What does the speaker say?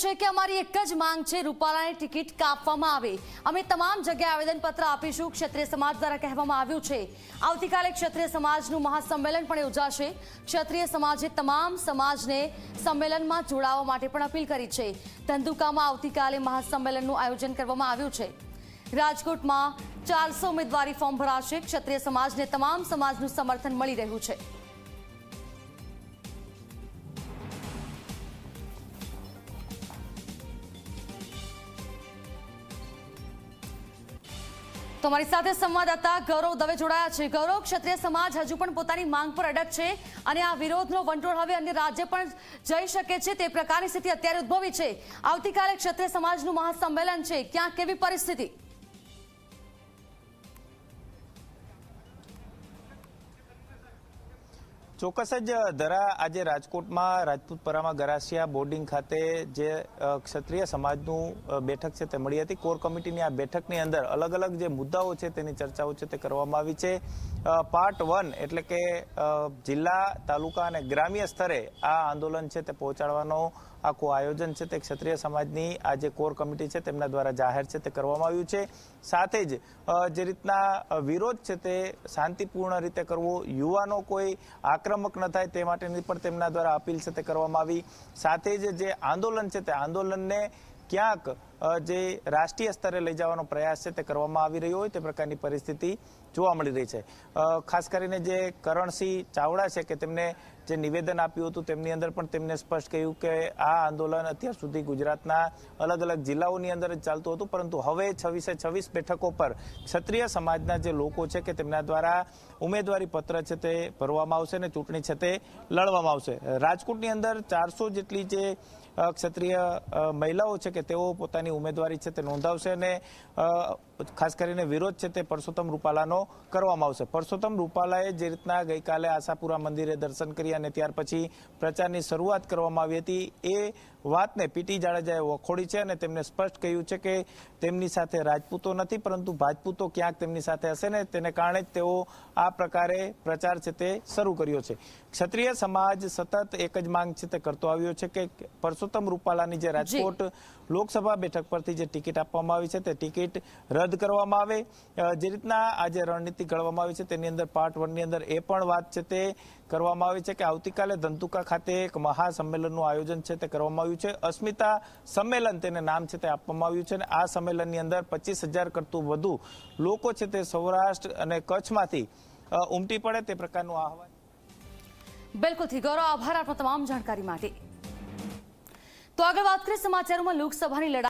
છે કે અમારી એક જ માંગ છે, રૂપાલાની ટિકિટ કાપવામાં આવે. અમે તમામ જગ્યાએ આવેદનપત્ર આપીશું. ક્ષત્રિય સમાજ દ્વારા કહેવામાં આવ્યું છે. આવતીકાલે ક્ષત્રિય સમાજનું મહાસંમેલન પણ યોજાશે. ક્ષત્રિય સમાજે તમામ સમાજને સંમેલનમાં જોડાવા માટે પણ અપીલ કરી છે. ધંધુકામાં આવતીકાલે મહાસંમેલનનું આયોજન કરવામાં આવ્યું છે. રાજકોટમાં ચારસો ઉમેદવારી ફોર્મ ભરાશે. ક્ષત્રિય સમાજને તમામ સમાજનું સમર્થન મળી રહ્યું છે. તો અમારી સાથે સંવાદદાતા ગૌરવ દવે જોડાયા છે. ગૌરવ, ક્ષત્રિય સમાજ હજુ પણ પોતાની માંગ પર અડગ છે અને આ વિરોધનો વંટોળ હવે અન્ય રાજ્ય પણ જઈ શકે છે. તે પ્રકારની સ્થિતિ અત્યારે ઉદ્ભવી છે. આવતીકાલે ક્ષત્રિય સમાજનું મહાસંમેલન છે. ક્યાં કેવી પરિસ્થિતિ? ચોક્કસ જ ધરા આજે રાજકોટમાં રાજપૂતપરામાં ગરાસિયા બોર્ડિંગ ખાતે જે ક્ષત્રિય સમાજનું બેઠક છે તે મળી હતી. કોર કમિટીની આ બેઠકની અંદર અલગ અલગ જે મુદ્દાઓ છે તેની ચર્ચાઓ છે તે કરવામાં આવી છે. પાર્ટ વન એટલે કે જિલ્લા, તાલુકા અને ગ્રામ્ય સ્તરે આ આંદોલન છે તે પહોંચાડવાનો આખું આયોજન છે તે ક્ષત્રિય સમાજની આ જે કોર કમિટી છે તેમના દ્વારા જાહેર છે તે કરવામાં આવ્યું છે. સાથે જ જે રીતના વિરોધ છે તે શાંતિપૂર્ણ રીતે કરવો, યુવાનો કોઈ આક્રમક ન થાય તે માટેની પણ તેમના દ્વારા અપીલ છે તે કરવામાં આવી. સાથે જ જે આંદોલન છે તે આંદોલનને ક્યાંક જે રાષ્ટ્રીય સ્તરે લઈ જવાનો પ્રયાસ છે તે કરવામાં આવી રહ્યો હોય તે પ્રકારની પરિસ્થિતિ જોવા મળી રહી છે. ખાસ કરીને જે કરણસિંહ ચાવડા છે કે તેમને જે નિવેદન આપ્યું હતું તેમની અંદર પણ તેમને સ્પષ્ટ કહ્યું કે આ આંદોલન અત્યાર સુધી ગુજરાતના અલગ અલગ જિલ્લાઓની અંદર જ ચાલતું હતું, પરંતુ હવે છવ્વીસે છવ્વીસ બેઠકો પર ક્ષત્રિય સમાજના જે લોકો છે કે તેમના દ્વારા ઉમેદવારી પત્ર છે તે ભરવામાં આવશે અને ચૂંટણી છે તે લડવામાં આવશે. રાજકોટની અંદર ચારસો જેટલી જે ક્ષત્રિય મહિલાઓ છે કે તેઓ પોતાની ઉમેદવારી છે તે નોંધાવશે અને ખાસ કરીને વિરોધ છે તે પરસોત્તમ રૂપાલાનો કરવામાં આવશે. પરસોત્તમ રૂપાલાએ જે રીતના ગઈકાલે આશાપુરા મંદિરે દર્શન કરી અને ત્યાર પછી પ્રચારની શરૂઆત કરવામાં આવી હતી એ વાતને પીટી જાડેજાએ વખોડી છે અને તેમને સ્પષ્ટ કહ્યું છે કે તેમની સાથે રાજપૂતો નથી પરંતુ ભાજપૂતો ક્યાંક તેમની સાથે હશે ને તેને કારણે જ તેઓ આ પ્રકારે પ્રચાર છે તે શરૂ કર્યો છે. ક્ષત્રિય સમાજ સતત એક જ માંગ છે તે કરતો આવ્યો છે કે પરસોત્તમ રૂપાલાની જે. રાજકોટ લોકસભા બેઠક પરથી જે ટિકિટ આપવામાં આવી છે તે ટિકિટ રદ કરવામાં આવે. જે રીતના આજે રણનીતિ ઘડવામાં આવી છે, તેની અંદર પાર્ટ વનની અંદર એ પણ વાત છે તે કરવામાં આવી છે કે આવતીકાલે ધંતુકા ખાતે એક મહાસંમેલનનું આયોજન છે તે કરવામાં આવ્યું છે. અસ્મિતા સંમેલન તેને નામ છે તે આપવામાં આવ્યું છે અને આ સંમેલનની અંદર પચીસ હજાર કરતું વધુ લોકો છે તે સૌરાષ્ટ્ર અને કચ્છમાંથી ઉમટી પડે તે પ્રકારનું આહવાન. બિલકુલથી ગૌરવ, આભાર આપનો તમામ જાણકારી માટે. તો આગળ વાત કરીએ સમાચારોમાં. લોકસભાની લડાઈ